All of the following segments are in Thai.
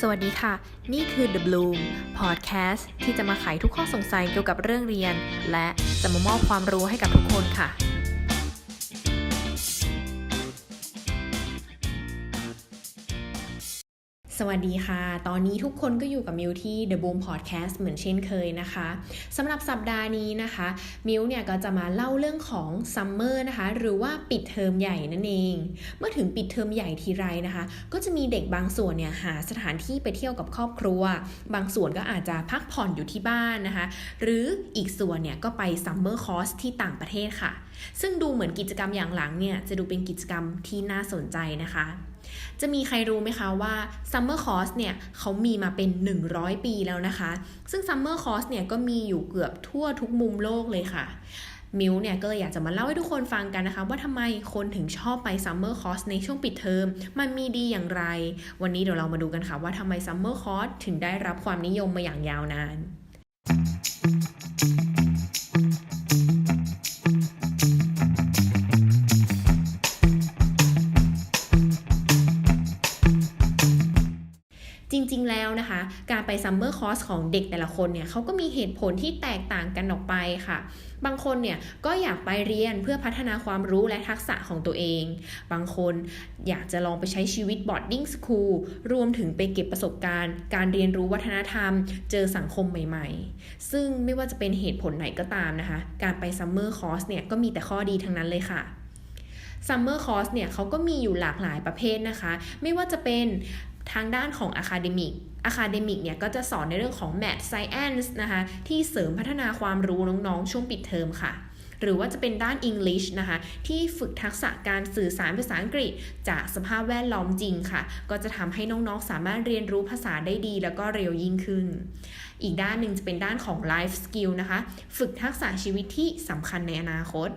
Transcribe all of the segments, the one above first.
สวัสดีค่ะ นี่คือ The Bloom Podcast ที่จะมาไขทุกข้อสงสัยเกี่ยวกับเรื่องเรียน และจะมามอบความรู้ให้กับทุกคนค่ะ สวัสดีค่ะ ตอนนี้ทุกคนก็อยู่กับมิวที่ The Boom Podcast เหมือนเช่นเคยนะคะสำหรับสัปดาห์นี้นะคะ มิวเนี่ยก็จะมาเล่าเรื่องของซัมเมอร์นะคะ หรือว่าปิดเทอมใหญ่นั่นเอง เมื่อถึงปิดเทอมใหญ่ทีไรนะคะ ก็จะมีเด็กบางส่วนเนี่ยหาสถานที่ไปเที่ยวกับครอบครัว บางส่วนก็อาจจะพักผ่อนอยู่ที่บ้านนะคะ หรืออีกส่วนเนี่ยก็ไปซัมเมอร์คอร์สที่ต่างประเทศค่ะ ซึ่งดูเหมือนกิจกรรมอย่างหลังเนี่ยจะดูเป็นกิจกรรมที่น่าสนใจนะคะ จะมีใครรู้ไหมคะว่า Summer Course เนี่ยเขามีมาเป็น 100 ปีแล้วนะคะ ซึ่ง Summer Course เนี่ยก็มีอยู่เกือบทั่วทุกมุมโลกเลยค่ะมิวเนี่ยก็เลยอยากจะมาเล่าให้ทุกคนฟังกันนะคะ ว่าทำไมคนถึงชอบไป Summer Course ในช่วงปิดเทอมมันมีดีอย่างไร วันนี้เดี๋ยวเรามาดูกันค่ะว่าทำไม Summer Course ถึงได้รับความนิยมมาอย่างยาวนาน ไปซัมเมอร์คอร์สของเด็กแต่ละคนเนี่ยเขาก็มีเหตุผลที่แตกต่างกันออกไปค่ะ บางคนเนี่ยก็อยากไปเรียนเพื่อพัฒนาความรู้และทักษะของตัวเอง บางคนอยากจะลองไปใช้ชีวิตบอร์ดดิ้งสคูลรวมถึงไปเก็บประสบการณ์ การเรียนรู้วัฒนธรรม เจอสังคมใหม่ๆ ซึ่งไม่ว่าจะเป็นเหตุผลไหนก็ตามนะคะ การไปซัมเมอร์คอร์สเนี่ยก็มีแต่ข้อดีทั้งนั้นเลยค่ะซัมเมอร์คอร์สเนี่ยเขาก็มีอยู่หลากหลายประเภทนะคะ ไม่ว่าจะเป็น ทางด้านของ Academic Academic เนี่ยก็จะสอนในเรื่องของ Math Science นะคะที่เสริมพัฒนาความรู้น้องๆ ช่วงปิดเทอมค่ะ หรือว่าจะเป็นด้าน English นะคะที่ฝึกทักษะการสื่อสารภาษาอังกฤษ จากสภาพแวดล้อมจริงค่ะ ก็จะทำให้น้องๆ สามารถเรียนรู้ภาษาได้ดี แล้วก็เร็วยิ่งขึ้น อีกด้านหนึ่งจะเป็นด้านของ Life Skill นะคะ ฝึกทักษะชีวิตที่สำคัญในอนาคต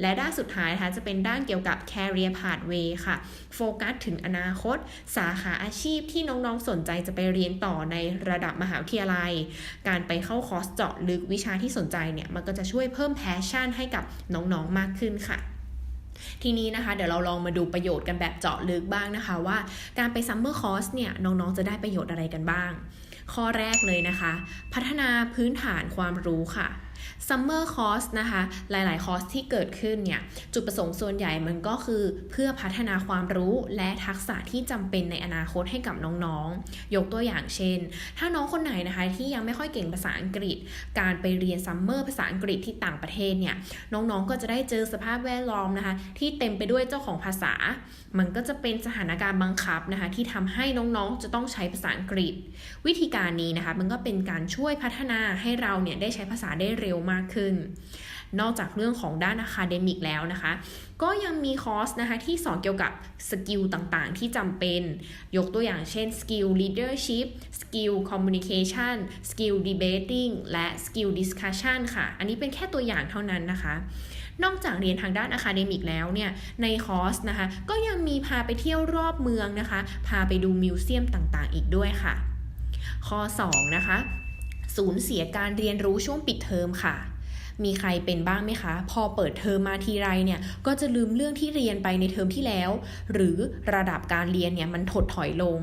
และด้านสุดท้ายนะคะจะเป็นด้านเกี่ยวกับ career pathway ค่ะโฟกัสถึงอนาคต สาขาอาชีพที่น้องๆสนใจจะไปเรียนต่อในระดับมหาวิทยาลัย การไปเข้าคอร์สเจาะลึกวิชาที่สนใจเนี่ยมันก็จะช่วยเพิ่มแพชชั่นให้กับน้องๆมากขึ้นค่ะทีนี้นะคะ เดี๋ยวเราลองมาดูประโยชน์กันแบบเจาะลึกบ้างนะคะว่า การไปซัมเมอร์คอร์สเนี่ยน้องๆจะได้ประโยชน์อะไรกันบ้าง ข้อแรกเลยนะคะ พัฒนาพื้นฐานความรู้ค่ะ Summer Course นะคะ หลายๆ คอร์สที่เกิดขึ้นเนี่ย จุดประสงค์ส่วนใหญ่มันก็คือเพื่อพัฒนาความรู้และทักษะที่จำเป็นในอนาคตให้กับน้องๆ ยกตัวอย่างเช่น ถ้าน้องคนไหนนะคะที่ยังไม่ค่อยเก่งภาษาอังกฤษ การไปเรียนซัมเมอร์ภาษาอังกฤษที่ต่างประเทศเนี่ย น้องๆ ก็จะได้เจอสภาพแวดล้อมนะคะ ที่เต็มไปด้วยเจ้าของภาษา มันก็จะเป็นสถานการณ์บังคับนะคะที่ทำให้น้องๆ จะต้องใช้ภาษาอังกฤษ วิธีการนี้นะคะมันก็เป็นการช่วยพัฒนาให้เราเนี่ยได้ใช้ภาษาได้เร็วมากากขึ้น นอกจากเรื่องของด้านอะคาเดมิกแล้วนะคะ ก็ยังมีคอร์สนะคะที่สอนเกี่ยวกับสกิลต่างๆ ที่จำเป็น ยกตัวอย่างเช่นสกิล leadership สกิล communication สกิล debating และสกิล discussion ค่ะ อันนี้เป็นแค่ตัวอย่างเท่านั้นนะคะนอกจากเรียนทางด้านอะคาเดมิกแล้วเนี่ย ในคอร์สนะคะ ก็ยังมีพาไปเที่ยวรอบเมืองนะคะ พาไปดูมิวเซียมต่างๆ อีกด้วยค่ะ ข้อ 2 นะคะ สูญเสียการเรียนรู้ช่วงปิดเทอมค่ะ มีใครเป็นบ้างไหมคะ พอเปิดเทอมมาทีไรเนี่ย ก็จะลืมเรื่องที่เรียนไปในเทอมที่แล้ว หรือระดับการเรียนเนี่ยมันถดถอยลง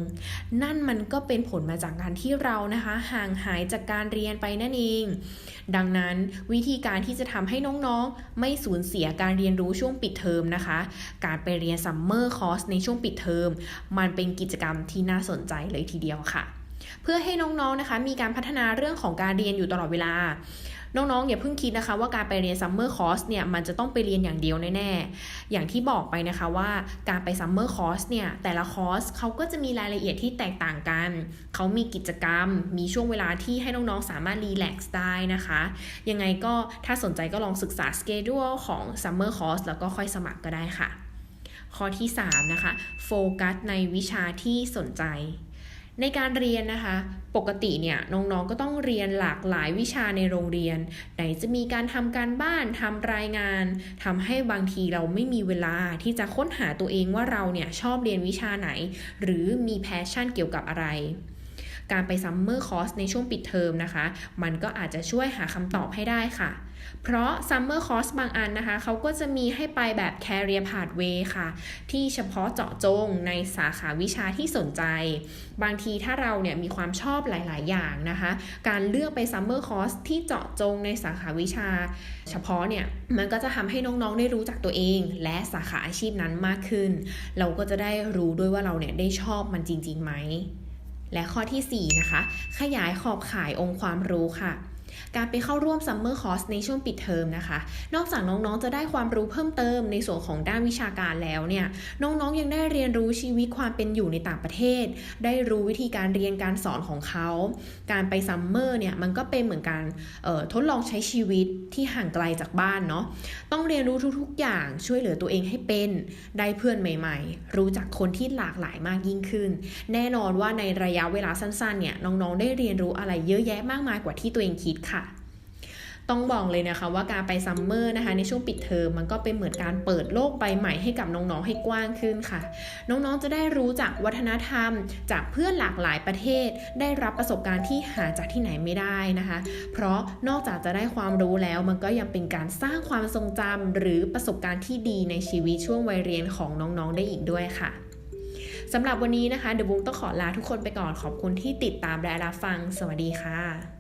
นั่นมันก็เป็นผลมาจากการที่เรานะคะ ห่างหายจากการเรียนไปนั่นเอง ดังนั้นวิธีการที่จะทำให้น้องๆ ไม่สูญเสียการเรียนรู้ช่วงปิดเทอมนะคะ การไปเรียนซัมเมอร์คอร์สในช่วงปิดเทอมมันเป็นกิจกรรมที่น่าสนใจเลยทีเดียวค่ะ เพื่อให้น้องๆนะคะมีการพัฒนาเรื่องของการเรียนอยู่ตลอดเวลา น้องๆอย่าเพิ่งคิดนะคะ ว่าการไปเรียนซัมเมอร์คอร์สเนี่ยมันจะต้องไปเรียนอย่างเดียวแน่ๆ อย่างที่บอกไปนะคะว่าการไปซัมเมอร์คอร์สเนี่ยแต่ละคอร์สเขาก็จะมีรายละเอียดที่แตกต่างกัน เขามีกิจกรรม มีช่วงเวลาที่ให้น้องๆสามารถรีแลกซ์ได้นะคะ ยังไงก็ถ้าสนใจก็ลองศึกษาสเกจ u l e ของซัมเมอร์คอร์สแล้วก็ค่อยสมัครก็ได้ค่ะข้อที่ 3 นะคะ โฟกัสในวิชาที่สนใจ ในการเรียนนะคะ ปกติเนี่ยน้องๆก็ต้องเรียนหลากหลายวิชาในโรงเรียน ไหนจะมีการทำการบ้านทำรายงาน ทำให้บางทีเราไม่มีเวลาที่จะค้นหาตัวเองว่าเราเนี่ยชอบเรียนวิชาไหน หรือมีแพชชั่นเกี่ยวกับอะไร การไปซัมเมอร์คอร์สในช่วงปิดเทอมนะคะ มันก็อาจจะช่วยหาคำตอบให้ได้ค่ะ เพราะซัมเมอร์คอร์สบางอันนะคะเขาก็จะมีให้ไปแบบ Career Pathway ค่ะ ที่เฉพาะเจาะจงในสาขาวิชาที่สนใจ บางทีถ้าเราเนี่ยมีความชอบหลาย ๆ อย่างนะคะ การเลือกไปซัมเมอร์คอร์สที่เจาะจงในสาขาวิชา เฉพาะเนี่ยมันก็จะทำให้น้อง ๆ ได้รู้จักตัวเอง และสาขาอาชีพนั้นมากขึ้น เราก็จะได้รู้ด้วยว่าเราเนี่ยได้ชอบมันจริง ๆ ไหมและข้อทีสี่4 นะคะ ขยายขอบข่ายองค์ความรู้ค่ะ การไปเข้าร่วมซัมเมอร์คอร์สในช่วงปิดเทอมนะคะ นอกจากน้องๆ จะได้ความรู้เพิ่มเติมในส่วนของด้านวิชาการแล้วเนี่ยน้องๆยังได้เรียนรู้ชีวิตความเป็นอยู่ในต่างประเทศ ได้รู้วิธีการเรียนการสอนของเขา การไปซัมเมอร์เนี่ยมันก็เป็นเหมือนการทดลองใช้ชีวิตที่ห่างไกลจากบ้านเนาะต้องเรียนรู้ทุกๆ อย่างช่วยเหลือตัวเองให้เป็นได้เพื่อนใหม่ๆ รู้จักคนที่หลากหลายมากยิ่งขึ้น แน่นอนว่าในระยะเวลาสั้นๆเนี่ยน้องๆ ได้เรียนรู้อะไรเยอะแยะมากมายกว่าที่ตัวเองคิดค่ะต้องบอกเลยนะคะว่าการไปซัมเมอร์นะคะในช่วงปิดเทอมมันก็เป็นเหมือนการเปิดโลกใบใหม่ให้กับน้องๆให้กว้างขึ้นค่ะ น้องๆจะได้รู้จักวัฒนธรรม จากเพื่อนหลากหลายประเทศ ได้รับประสบการณ์ที่หาจากที่ไหนไม่ได้นะคะ เพราะนอกจากจะได้ความรู้แล้วมันก็ยังเป็นการสร้างความทรงจำหรือประสบการณ์ที่ดีในชีวิตช่วงวัยเรียนของน้องๆได้อีกด้วยค่ะสำหรับวันนี้นะคะเดบุ้งต้องขอลาทุกคนไปก่อนขอบคุณที่ติดตามและรับฟัง สวัสดีค่ะ